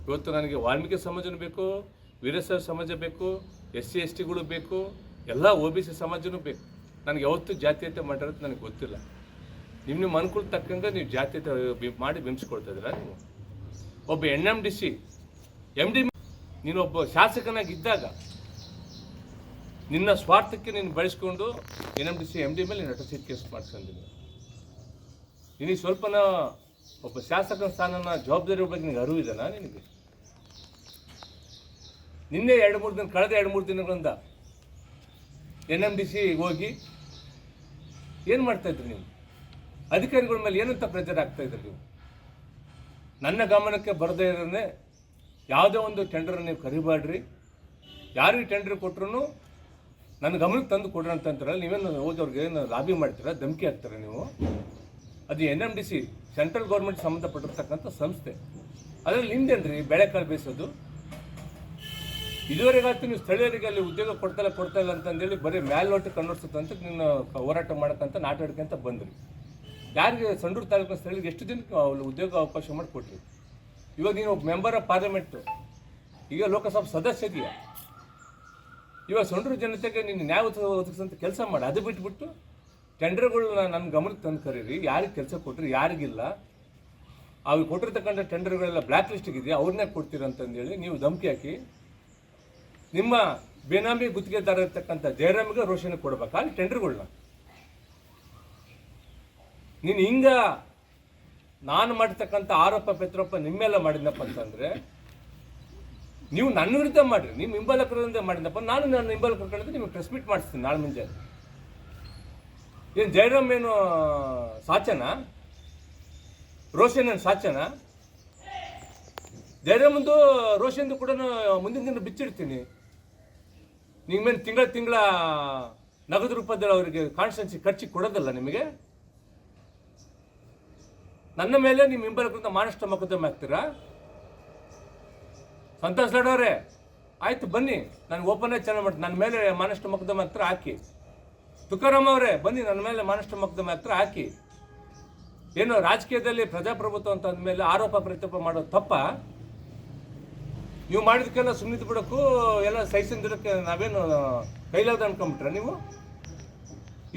ಇವತ್ತು ನನಗೆ ವಾಲ್ಮೀಕಿ ಸಮಾಜನೂ ಬೇಕು, ವೀರಶೈವ ಸಮಾಜ ಬೇಕು ಎಸ್ ಸಿ ಎಸ್ ಟಿಗಳು ಬೇಕು, ಎಲ್ಲ ಒ ಬಿ ಸಿ ಸಮಾಜನೂ ಬೇಕು. ನನಗೆ ಯಾವತ್ತೂ ಜಾತೀಯತೆ ಮಾಡಿರೋದು ನನಗೆ ಗೊತ್ತಿಲ್ಲ. ನಿಮ್ಮ ನಿಮ್ಮ ಅನುಕೂಲ ತಕ್ಕಂಗೆ ನೀವು ಜಾತೀಯತೆ ಮಾಡಿ ಬಿಂಬಿಸ್ಕೊಳ್ತಾ ಇದ್ದೀರಾ ನೀವು? ಒಬ್ಬ N M D C M D ನೀನು ಒಬ್ಬ ಶಾಸಕನಾಗಿದ್ದಾಗ ನಿನ್ನ ಸ್ವಾರ್ಥಕ್ಕೆ ನೀನು ಬಳಸ್ಕೊಂಡು N M D C M D ಮೇಲೆ ನಟ ಸೀಟ್ ಕೇಸ್ ಮಾಡ್ಕೊಂಡಿದ್ದೀನಿ ನಿನಗೆ ಸ್ವಲ್ಪನ ಒಬ್ಬ ಶಾಸಕನ ಸ್ಥಾನನ ಜವಾಬ್ದಾರಿ ಬಗ್ಗೆ ನಿನಗೆ ಅರಿವು ಇದೆನಾ ನಿನಗೆ? ನಿನ್ನೆ ಎರಡು ಮೂರು ದಿನ, ಕಳೆದ ಎರಡು ಮೂರು ದಿನಗಳಿಂದ ಎನ್ ಎಂ ಡಿ ಸಿ ಹೋಗಿ ಏನು ಮಾಡ್ತಾ ಇದ್ರಿ ನೀವು? ಅಧಿಕಾರಿಗಳ ಮೇಲೆ ಏನಂತ ಪ್ರೆಜರ್ ಆಗ್ತಾ ಇದ್ರಿ ನೀವು? ನನ್ನ ಗಮನಕ್ಕೆ ಬರದೇ ಇರೋದೇ ಯಾವುದೇ ಒಂದು ಟೆಂಡರ್ ನೀವು ಕರಿಬೇಡ್ರಿ ಯಾರಿಗೆ ಟೆಂಡರ್ ಕೊಟ್ರು ನನ್ನ ಗಮನಕ್ಕೆ ತಂದು ಕೊಡ್ರಿ ಅಂತ ಅಂತಾರಲ್ಲ, ನೀವೇನು ಅವ್ರಿಗೆ ಏನು ಲಾಬಿ ಮಾಡ್ತೀರಾ, ಧಮಕಿ ಹಾಕ್ತೀರಾ ನೀವು? ಅದು N M D C central government ಸಂಬಂಧಪಟ್ಟಿರ್ತಕ್ಕಂಥ ಸಂಸ್ಥೆ. ಅದರಲ್ಲಿ ನಿಮ್ದೇನ್ರಿ, ಬೆಳೆಕಾಳು ಬೇಯಿಸೋದು? ಇದುವರೆಗಾಯ್ತು ನೀವು ಸ್ಥಳೀಯರಿಗೆ ಅಲ್ಲಿ ಉದ್ಯೋಗ ಕೊಡ್ತಾ ಇಲ್ಲ ಕೊಡ್ತಾ ಇಲ್ಲ ಅಂತಂದೇಳಿ ಬರೀ ಮ್ಯಾಲ್ ನೋಟಿ ಅಂತ ನೀನು ಹೋರಾಟ ಮಾಡಕ್ಕಂತ ಅಂತ ಬಂದ್ರಿ. ಯಾರಿಗೆ ಸಂಡೂರು ತಾಲೂಕಿನ ಸ್ಥಳೀಯರಿಗೆ ಎಷ್ಟು ದಿನಕ್ಕೆ ಉದ್ಯೋಗ ಅವಕಾಶ ಮಾಡಿಕೊಟ್ರಿ? ಇವಾಗ ನೀನು ಮೆಂಬರ್ ಆಫ್ ಪಾರ್ಲಿಮೆಂಟು ಈಗ ಲೋಕಸಭಾ ಸದಸ್ಯ ಇದೆಯಾ. ಇವಾಗ ಸೊಂಡ್ರ ಜನತೆಗೆ ನೀನು ನ್ಯಾಯ ಒದಗಿಸ- ಒದಗಿಸಂತ ಕೆಲಸ ಮಾಡಿ. ಅದು ಬಿಟ್ಬಿಟ್ಟು ಟೆಂಡರ್ಗಳನ್ನ ನನ್ನ ಗಮನಕ್ಕೆ ತಂದು ಕರೀರಿ. ಯಾರಿಗೆ ಕೆಲಸ ಕೊಟ್ಟರೆ ಯಾರಿಗಿಲ್ಲ. ಅವ್ರಿಗೆ ಕೊಟ್ಟಿರ್ತಕ್ಕಂಥ ಟೆಂಡರ್ಗಳೆಲ್ಲ ಬ್ಲ್ಯಾಕ್ ಲಿಸ್ಟಿಗೆ ಇದೆಯಾ ಅವ್ರನ್ನೇ ಕೊಡ್ತೀರಂತಂದೇಳಿ ನೀವು ಧಮಕಿ ಹಾಕಿ ನಿಮ್ಮ ಬೇನಾಮಿ ಗುತ್ತಿಗೆದಾರ ಇರ್ತಕ್ಕಂಥ ಜಯರಾಮಿಗೆ ರೋಷನ್ ಕೊಡ್ಬೇಕಾ. ಟೆಂಡರ್ಗಳನ್ನ ನೀನು ಹಿಂಗ ನಾನು ಮಾಡಿರ್ತಕ್ಕಂಥ ಆರೋಪ ಪ್ರತ್ಯಾರೋಪ ನಿಮ್ಮೆಲ್ಲ ಮಾಡಿದ್ನಪ್ಪ ಅಂತಂದ್ರೆ, ನೀವು ನನ್ನ ವಿರುದ್ಧ ಮಾಡ್ರಿ ನಿಮ್ಮ ಹಿಂಬಾಲಕರಿಂದ ಮಾಡಿದಪ್ಪ ನಾನು ನನ್ನ ಹಿಂಬಾಲಕರ ಕಡೆಯಿಂದ ನಿಮಗೆ ಪ್ರೆಸ್ ಮಾಡಿಸ್ತೀನಿ ನಾಳೆ ಮುಂಜೆ ಏನು ಜಯರಾಮ್ ಏನು ಸಾಚನ? ರೋಷನ್ ಏನು ಸಾಚನ? ಜಯರಾಮಂದು, ರೋಷನ್ದು ಕೂಡ ಮುಂದಿನ ದಿನ ಬಿಚ್ಚಿಡ್ತೀನಿ. ನಿಮ್ಮ ತಿಂಗಳ ತಿಂಗಳ ನಗದು ರೂಪದಲ್ಲಿ ಅವರಿಗೆ ಕಾನ್ಸ್ಟೆನ್ಸಿ ಖರ್ಚಿಗೆ ಕೊಡೋದಲ್ಲ ನಿಮಗೆ? ನನ್ನ ಮೇಲೆ ನಿಮ್ಮ ಹಿಂಬಲಕ್ಕಿಂತ ಮಾನಷ್ಟ ಮೊಕದ್ದಮೆ ಹಾಕ್ತೀರಾ? ಸಂತೋಷ್ ಲಡವ್ರೆ ಆಯ್ತು ಬನ್ನಿ, ನಾನು ಓಪನ್ ಚೆನ್ನಾಗಿ ಮಾಡಿ ನನ್ನ ಮೇಲೆ ಮಾನಷ್ಟ ಮೊಕದ್ದಮೆ ಹತ್ರ ಹಾಕಿ. ತುಕಾರಾಮ್ ಅವರೇ, ಬನ್ನಿ, ನನ್ನ ಮೇಲೆ ಮಾನಷ್ಟ ಮೊಕದ್ದಮೆ ಹತ್ರ ಹಾಕಿ. ಏನು, ರಾಜಕೀಯದಲ್ಲಿ ಪ್ರಜಾಪ್ರಭುತ್ವ ಅಂತ ಅಂದಮೇಲೆ ಆರೋಪ ಪ್ರತ್ಯಾರೋಪ ಮಾಡೋದು ತಪ್ಪ? ನೀವು ಮಾಡಿದಕ್ಕೆಲ್ಲ ಸುಮ್ಮನೆ ಬಿಡೋಕ್ಕೂ ಎಲ್ಲ ಸಹಿಸಿದ್ದಕ್ಕೆ ನಾವೇನು ಕೈಲಾದ ಅನ್ಕೊಂಬಿಟ್ರೆ ನೀವು?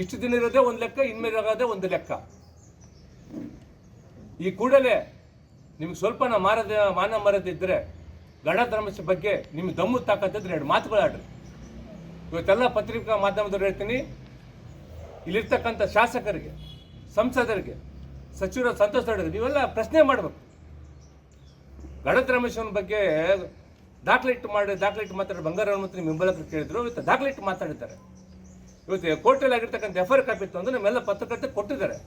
ಇಷ್ಟು ದಿನ ಇರೋದೇ ಒಂದು ಲೆಕ್ಕ, ಇನ್ಮೇಲೆ ಆಗೋದೇ ಒಂದು ಲೆಕ್ಕ. ಈ ಕೂಡಲೇ ನಿಮ್ಗೆ ಸ್ವಲ್ಪ ನಾ ಮಾರದ ಮಾನ ಮರದಿದ್ದರೆ ಗಣ ಧರ್ಮದ ಬಗ್ಗೆ ನಿಮ್ಗೆ ದಮ್ಮು ತಾಕತ್ತಿದ್ರೆ ಎರಡು ಮಾತುಗಳಾಡ್ರಿ ಇವತ್ತೆಲ್ಲ ಪತ್ರಿಕಾ ಮಾಧ್ಯಮದವ್ರು ಹೇಳ್ತೀನಿ, ಇಲ್ಲಿರ್ತಕ್ಕಂಥ ಶಾಸಕರಿಗೆ, ಸಂಸದರಿಗೆ, ಸಚಿವರು ಸಂತೋಷ ನಡೆದ್ರೆ ನೀವೆಲ್ಲ ಪ್ರಶ್ನೆ ಮಾಡಬೇಕು. ಗಣತ್ ರಮೇಶನ್ ಬಗ್ಗೆ ದಾಖಲೆ ಇಟ್ಟು ಮಾಡಿ, ದಾಖಲೆ ಇಟ್ಟು ಮಾತಾಡಿ ಬಂಗಾರವನ್ನು ಮತ್ತು ನಿಮ್ಮ ಬೆಂಬಲಕ್ಕೆ ಕೇಳಿದ್ರು, ಇವತ್ತು ದಾಖಲೆ ಇಟ್ಟು ಮಾತಾಡಿದ್ದಾರೆ. ಇವತ್ತು ಕೋರ್ಟಲ್ಲಿ ಆಗಿರ್ತಕ್ಕಂಥ ಎಫ್ ಐ ಕಾಪಿ ನಮ್ಮೆಲ್ಲ ಪತ್ರಕರ್ತೆ ಕೊಟ್ಟಿದ್ದಾರೆ.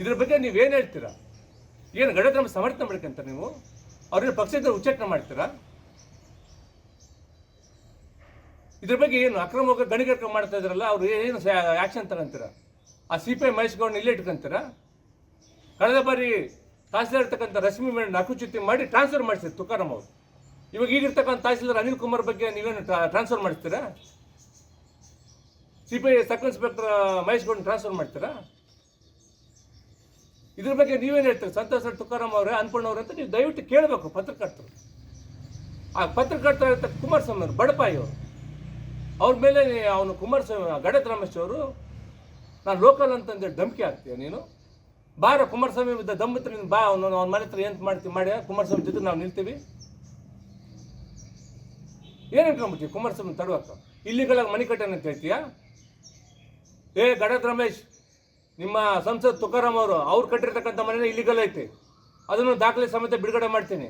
ಇದ್ರ ಬಗ್ಗೆ ನೀವೇನು ಹೇಳ್ತೀರಾ? ಏನು ಗಣತ್ ರಮೇಶ್ ಸಮರ್ಥನೆ ಮಾಡ್ಕೊಂತ ನೀವು? ಅವ್ರನ್ನ ಪಕ್ಷದ ಉಚ್ಚಾಟನೆ ಮಾಡ್ತೀರಾ? ಇದ್ರ ಬಗ್ಗೆ ಏನು ಅಕ್ರಮ ಗಣಿಗಾರಿಕೆ ಮಾಡ್ತಾ ಇದ್ರಲ್ಲ, ಅವ್ರು ಏನು ಆಕ್ಷನ್ ತಗೊಂತೀರ? ಆ ಸಿ ಪಿ ಐ ಮಹೇಶ್ ಗೌಡ್ನ ಇಲ್ಲೇ ಇಟ್ಕೊಂತೀರ? ಕಳೆದ ಬಾರಿ ತಹಸೀಲ್ದಾರ್ ಇರ್ತಕ್ಕಂಥ ರಶ್ಮಿ ಮೇಡಮ್ ನಕುಚುತಿ ಮಾಡಿ ಟ್ರಾನ್ಸ್ಫರ್ ಮಾಡಿಸಿದ್ರು ತುಕಾರಾಮ್ ಅವರು. ಇವಾಗ ಈಗಿರ್ತಕ್ಕಂಥ ತಹಸೀಲ್ದಾರ್ ಅನಿಲ್ ಕುಮಾರ್ ಬಗ್ಗೆ ನೀವೇನು ಟ್ರಾನ್ಸ್ಫರ್ ಮಾಡ್ತೀರಾ C P I sub inspector Mahesh ಗೌಡ್ನ transfer ಮಾಡ್ತೀರಾ? ಇದ್ರ ಬಗ್ಗೆ ನೀವೇನು ಹೇಳ್ತೀರಿ? ಸಂತೋಷ ತುಕಾರಾಮ್ ಅವರೇ ಅನ್ಕೊಂಡವ್ರೆ ಅಂತ ನೀವು ದಯವಿಟ್ಟು ಕೇಳಬೇಕು ಪತ್ರಕರ್ತರು. ಆ ಪತ್ರಕರ್ತರ ಇರ್ತಕ್ಕ ಕುಮಾರಸ್ವಾಮಿ ಅವರು, ಬಡಪಾಯಿ ಅವರು. ಅವ್ರ ಮೇಲೆ ಅವನು ಕುಮಾರಸ್ವಾಮಿ ಗಡತ್ ರಮೇಶ್ ಅವರು, ನಾನು ಲೋಕಲ್ ಅಂತಂದೇಳಿ ಧಮಕಿ ಹಾಕ್ತೀಯ ನೀನು? ಬಾರ ಕುಮಾರಸ್ವಾಮಿ ವಿರುದ್ಧ ದಮ್ಮತ್ರ ನೀನು ಬಾ, ಅವನು ಅವ್ನ ಮನೆ ಹತ್ರ ಏನು ಮಾಡ್ತೀವಿ ಮಾಡಿ ಕುಮಾರಸ್ವಾಮಿ ಜೊತೆ ನಾವು ನಿಲ್ತೀವಿ. ಏನು ಅನ್ಕೊಂಬಿಡ್ತೀವಿ ಕುಮಾರಸ್ವಾಮಿ ತಡುವಕ್ಕ? ಇಲ್ಲಿಗಳಾಗಿ ಮನೆ ಅಂತ ಹೇಳ್ತೀಯಾ? ಏ ಗಡತ್ ರಮೇಶ್ ನಿಮ್ಮ ಸಂಸದ್ ತುಕಾರಾಮ್ ಅವರು ಅವ್ರು ಕಟ್ಟಿರ್ತಕ್ಕಂಥ ಮನೆ ಇಲ್ಲಿಗಲ್ ಐತಿ. ಅದನ್ನು ದಾಖಲೆ ಸಮೇತ ಬಿಡುಗಡೆ ಮಾಡ್ತೀನಿ.